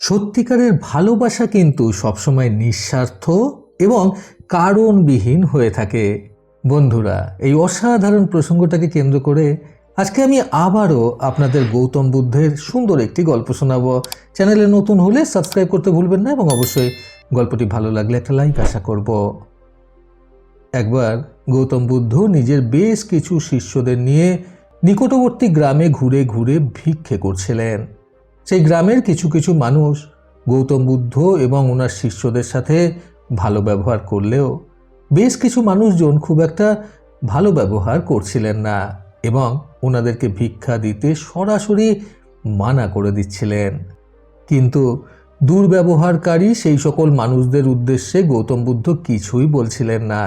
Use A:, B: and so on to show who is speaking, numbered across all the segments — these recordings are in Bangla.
A: সত্যিকারের ভালোবাসা কিন্তু সবসময় নিঃস্বার্থ এবং কারণবিহীন হয়ে থাকে। বন্ধুরা, এই অসাধারণ প্রসঙ্গটাকে কেন্দ্র করে আজকে আমি আবারও আপনাদের গৌতম বুদ্ধের সুন্দর একটি গল্প শোনাবো। চ্যানেলে নতুন হলে সাবস্ক্রাইব করতে ভুলবেন না এবং অবশ্যই গল্পটি ভালো লাগলে একটা লাইক আশা করব। একবার গৌতম বুদ্ধ নিজের বেশ কিছু শিষ্যদের নিয়ে নিকটবর্তী গ্রামে ঘুরে ঘুরে ভিক্ষে করছিলেন। সেই গ্রামের কিছু কিছু মানুষ গৌতম বুদ্ধ এবং ওনার শিষ্যদের সাথে ভালো ব্যবহার করলেও বেশ কিছু মানুষজন খুব একটা ভালো ব্যবহার করছিলেন না এবং ওনাদেরকে ভিক্ষা দিতে সরাসরি মানা করে দিচ্ছিলেন। কিন্তু দুর্ব্যবহারকারী সেই সকল মানুষদের উদ্দেশ্যে গৌতম বুদ্ধ কিছুই বলছিলেন না,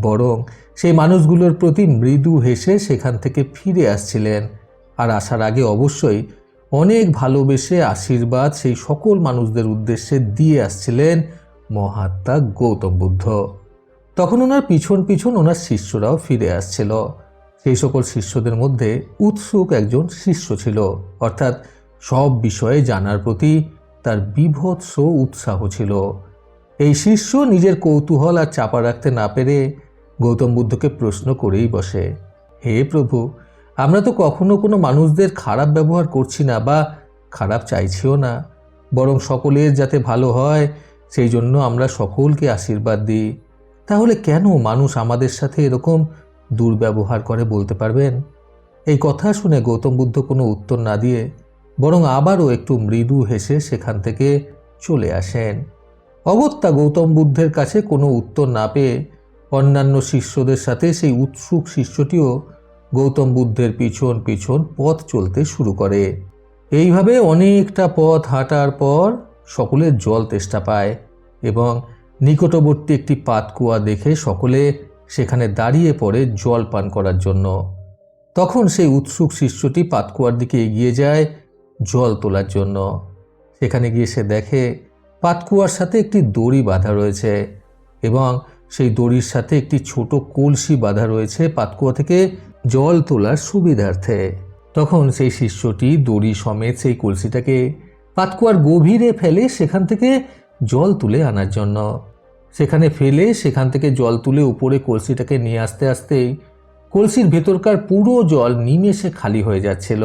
A: বরং সেই মানুষগুলোর প্রতি মৃদু হেসে সেখান থেকে ফিরে আসছিলেন। আর আসার আগে অবশ্যই অনেক ভালোবেসে আশীর্বাদ সেই সকল মানুষদের উদ্দেশ্যে দিয়ে আসছিলেন মহাত্মা গৌতম বুদ্ধ। তখন ওনার পিছন পিছন ওনার শিষ্যরাও ফিরে আসছিল। সেই সকল শিষ্যদের মধ্যে উৎসুক একজন শিষ্য ছিল। অর্থাৎ সব বিষয়ে জানার প্রতি তার বিভৎস উৎসাহ ছিল। এই শিষ্য নিজের কৌতূহল আর চাপা রাখতে না পেরে গৌতম বুদ্ধকে প্রশ্ন করেই বসে, হে প্রভু আমরা তো কখনো কোনো মানুষদের খারাপ ব্যবহার করছি না বা খারাপ চাইছিও না। বরং সকলের যাতে ভালো হয়, সেই জন্য আমরা সকলকে আশীর্বাদ দিই। তাহলে কেন মানুষ আমাদের সাথে এরকম দুর্ব্যবহার করে বলতে পারবেন? এই কথা শুনে গৌতম বুদ্ধ কোনো উত্তর না দিয়ে, বরং আবারও একটু মৃদু হেসে সেখান থেকে চলে আসেন। অগত্যা গৌতম বুদ্ধের কাছে কোনো উত্তর না পেয়ে অন্যান্য শিষ্যদের সাথে সেই উৎসুক শিষ্যটিও গৌতম বুদ্ধের পিছন পিছন পথ চলতে শুরু করে। এইভাবে অনেকটা পথ হাঁটার পর সকলে জল তেষ্টা পায় এবং নিকটবর্তী একটি পাতকুয়া দেখে সকলে সেখানে দাঁড়িয়ে পড়ে জল পান করার জন্য। তখন সেই উৎসুক শিষ্যটি পাতকুয়ার দিকে এগিয়ে যায় জল তোলার জন্য। সেখানে গিয়ে সে দেখে পাতকুয়ার সাথে একটি দড়ি বাঁধা রয়েছে এবং সেই দড়ির সাথে একটি ছোট কলসি বাঁধা রয়েছে পাতকুয়া থেকে জল তোলার সুবিধার্থে। তখন সেই শিষ্যটি দড়ি সমেত সেই কলসিটাকে পাতকুয়ার গভীরে ফেলে সেখান থেকে জল তুলে আনার জন্য। সেখানে ফেলে সেখান থেকে জল তুলে উপরে কলসিটাকে নিয়ে আসতে আসতেই কলসির ভেতরকার পুরো জল নিমেষে খালি হয়ে যাচ্ছিল।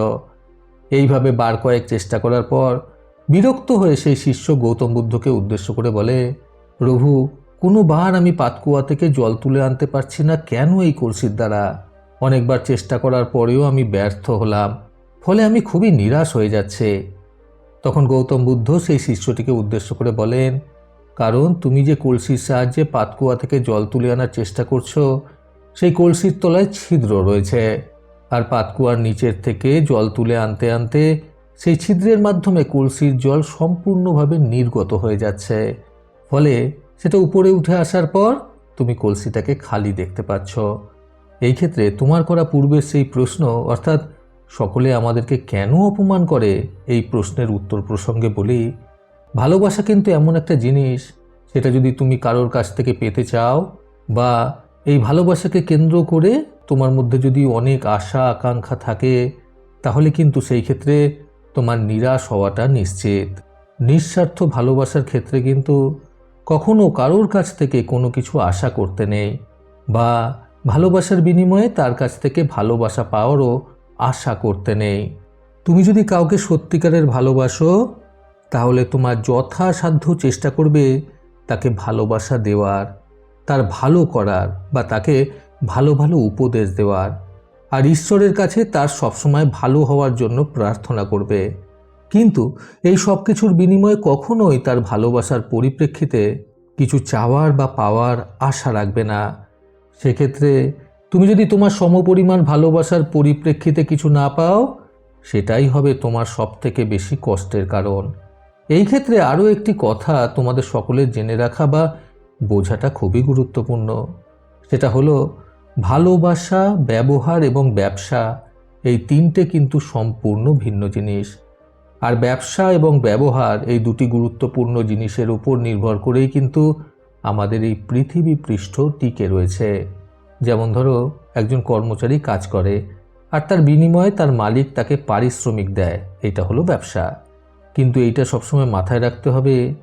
A: এইভাবে বার কয়েক চেষ্টা করার পর বিরক্ত হয়ে সেই শিষ্য গৌতম বুদ্ধকে উদ্দেশ্য করে বলে, প্রভু, কোনোবার আমি পাতকুয়া থেকে জল তুলে আনতে পারছি না, কেন এই কলসির দ্বারা? অনেকবার চেষ্টা করার পরেও আমি ব্যর্থ হলাম, ফলে আমি খুবই নিরাশ হয়ে যাচ্ছে। তখন গৌতম বুদ্ধ সেই শিষ্যটিকে উদ্দেশ্য করে বলেন, কারণ তুমি যে কলসির সাহায্যে পাতকুয়া থেকে জল তুলে আনার চেষ্টা করছ, সেই কলসির তলায় ছিদ্র রয়েছে। আর পাতকুয়ার নিচের থেকে জল তুলে আনতে আনতে সেই ছিদ্রের মাধ্যমে কলসির জল সম্পূর্ণভাবে নির্গত হয়ে যাচ্ছে। ফলে সেটা উপরে উঠে আসার পর তুমি কলসিটাকে খালি দেখতে পাচ্ছ। এই ক্ষেত্রে তোমার করা পূর্বের সেই প্রশ্ন, অর্থাৎ সকলে আমাদেরকে কেন অপমান করে এই প্রশ্নের উত্তর প্রসঙ্গে বলি, ভালোবাসা কিন্তু এমন একটা জিনিস, সেটা যদি তুমি কারোর কাছ থেকে পেতে চাও বা এই ভালোবাসাকে কেন্দ্র করে তোমার মধ্যে যদি অনেক আশা, আকাঙ্ক্ষা থাকে, তাহলে কিন্তু সেই ক্ষেত্রে তোমার নিরাশ হওয়াটা নিশ্চিত। নিঃস্বার্থ ভালোবাসার ক্ষেত্রে কিন্তু কখনো কারোর কাছ থেকে কোনো কিছু আশা করতে নেই বা ভালোবাসার বিনিময়ে তার কাছ থেকে ভালোবাসা পাওয়ারও আশা করতে নেই। তুমি যদি কাউকে সত্যিকারের ভালোবাসো, তাহলে তোমার যথাসাধ্য চেষ্টা করবে তাকে ভালোবাসা দেওয়ার, তার ভালো করার বা তাকে ভালো ভালো উপদেশ দেওয়ার। আর ঈশ্বরের কাছে তার সবসময় ভালো হওয়ার জন্য প্রার্থনা করবে। কিন্তু এই সব কিছুর বিনিময়ে কখনোই তার ভালোবাসার পরিপ্রেক্ষিতে কিছু চাওয়ার বা পাওয়ার আশা রাখবে না। সেক্ষেত্রে তুমি যদি তোমার সমপরিমাণ ভালোবাসার পরিপ্রেক্ষিতে কিছু না পাও, সেটাই হবে তোমার সবথেকে বেশি কষ্টের কারণ। এই ক্ষেত্রে আরও একটি কথা তোমাদের সকলের জেনে রাখা বা বোঝাটা খুবই গুরুত্বপূর্ণ। সেটা হলো, ভালোবাসা, ব্যবহার এবং ব্যবসা এই তিনটে কিন্তু সম্পূর্ণ ভিন্ন জিনিস। আর ব্যবসা এবং ব্যবহার এই দুটি গুরুত্বপূর্ণ জিনিসের উপর নির্ভর করেই কিন্তু আমাদের এই পৃথিবী পৃষ্ঠ টিকে রয়েছে। যেমন ধরো, একজন কর্মচারী কাজ করে, আর তার বিনিময়ে তার মালিক তাকে পারিশ্রমিক দেয়। এটা হলো ব্যবসা। কিন্তু এইটা সবসময় মাথায় রাখতে হবে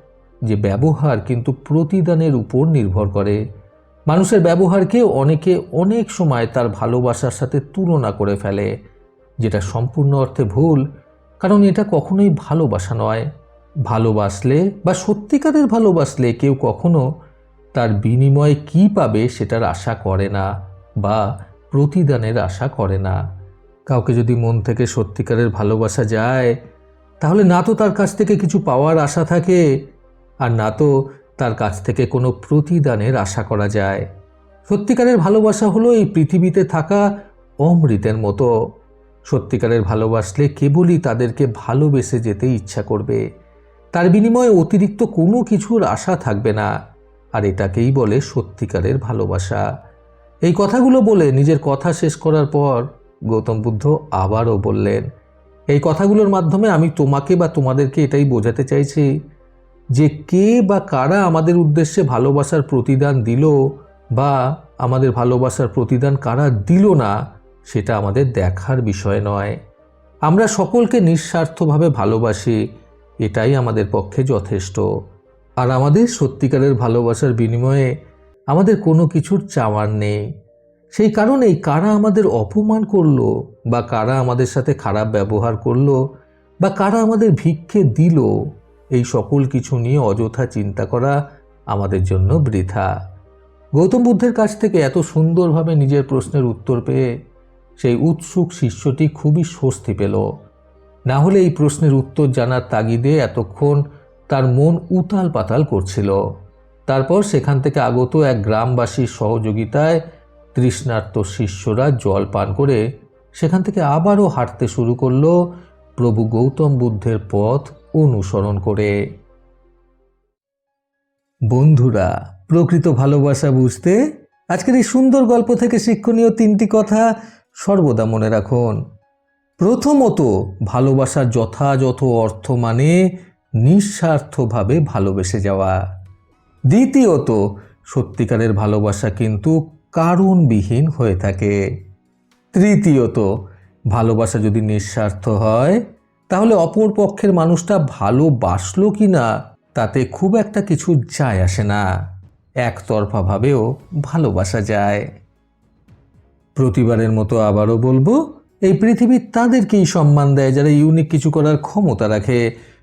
A: যে ব্যবহার কিন্তু প্রতিদানের উপর নির্ভর করে। মানুষের ব্যবহারকে অনেকে অনেক সময় তার ভালোবাসার সাথে তুলনা করে ফেলে, যেটা সম্পূর্ণ অর্থে ভুল, কারণ এটা কখনোই ভালোবাসা নয়। ভালোবাসলে বা সত্যিকারের ভালোবাসলে কেউ কখনো তার বিনিময়ে কি পাবে সেটার আশা করে না বা প্রতিদানের আশা করে না। কাউকে যদি মন থেকে সত্যিকারের ভালোবাসা যায়, তাহলে না তো তার কাছ থেকে কিছু পাওয়ার আশা থাকে, আর না তো তার কাছ থেকে কোনো প্রতিদানের আশা করা যায়। সত্যিকারের ভালোবাসা হলো এই পৃথিবীতে থাকা অমৃতের মতো। সত্যিকারের ভালোবাসলে কেবলই তাদেরকে ভালোবেসে যেতে ইচ্ছা করবে। তার বিনিময়ে অতিরিক্ত কোনো কিছুর আশা থাকবে না। আর এটাকেই বলে সত্যিকারের ভালোবাসা। এই কথাগুলো বলে নিজের কথা শেষ করার পর গৌতম বুদ্ধ আবারও বললেন, এই কথাগুলোর মাধ্যমে আমি তোমাকে বা তোমাদেরকে এটাই বোঝাতে চাইছি যে কে বা কারা আমাদের উদ্দেশ্যে ভালোবাসার প্রতিদান দিল বা আমাদের ভালোবাসার প্রতিদান কারা দিল না, সেটা আমাদের দেখার বিষয় নয়। আমরা সকলকে নিঃস্বার্থভাবে ভালোবাসি, এটাই আমাদের পক্ষে যথেষ্ট। আর আমাদের সত্যিকারের ভালোবাসার বিনিময়ে আমাদের কোনো কিছুর চাওয়ার নেই। সেই কারণেই কারা আমাদের অপমান করল বা কারা আমাদের সাথে খারাপ ব্যবহার করল বা কারা আমাদের ভিক্ষে দিল, এই সকল কিছু নিয়ে অযথা চিন্তা করা আমাদের জন্য বৃথা। গৌতম বুদ্ধের কাছ থেকে এত সুন্দরভাবে নিজের প্রশ্নের উত্তর পেয়ে সেই উৎসুক শিষ্যটি খুবই স্বস্তি পেল। না হলে এই প্রশ্নের উত্তর জানার তাগিদে এতক্ষণ তার মন উতাল পাতাল করছিল। তারপর সেখান থেকে আগত এক গ্রামবাসীর সহযোগিতায় তৃষ্ণার্ত শিষ্যরা জল পান করে সেখান থেকে আবারও হাঁটতে শুরু করল প্রভু গৌতম বুদ্ধের পথ অনুসরণ করে। বন্ধুরা, প্রকৃত ভালোবাসা বুঝতে আজকের এই সুন্দর গল্প থেকে শিক্ষণীয় তিনটি কথা সর্বদা মনে রাখুন। প্রথমত, ভালোবাসার যথাযথ অর্থ মানে নিঃস্বার্থভাবে ভালোবেসে যাওয়া। দ্বিতীয়ত, সত্যিকারের ভালোবাসা কিন্তু কারণবিহীন হয়ে থাকে। তৃতীয়ত, ভালোবাসা যদি নিঃস্বার্থ হয়, তাহলে অপর পক্ষের মানুষটা ভালোবাসলো কি না তাতে খুব একটা কিছু যায় আসে না। একতরফাভাবেও ভালোবাসা যায়। প্রতিবারের মতো আবারও বলব, এই পৃথিবী তাদেরকেই সম্মান দেয় যারা ইউনিক কিছু করার ক্ষমতা রাখে।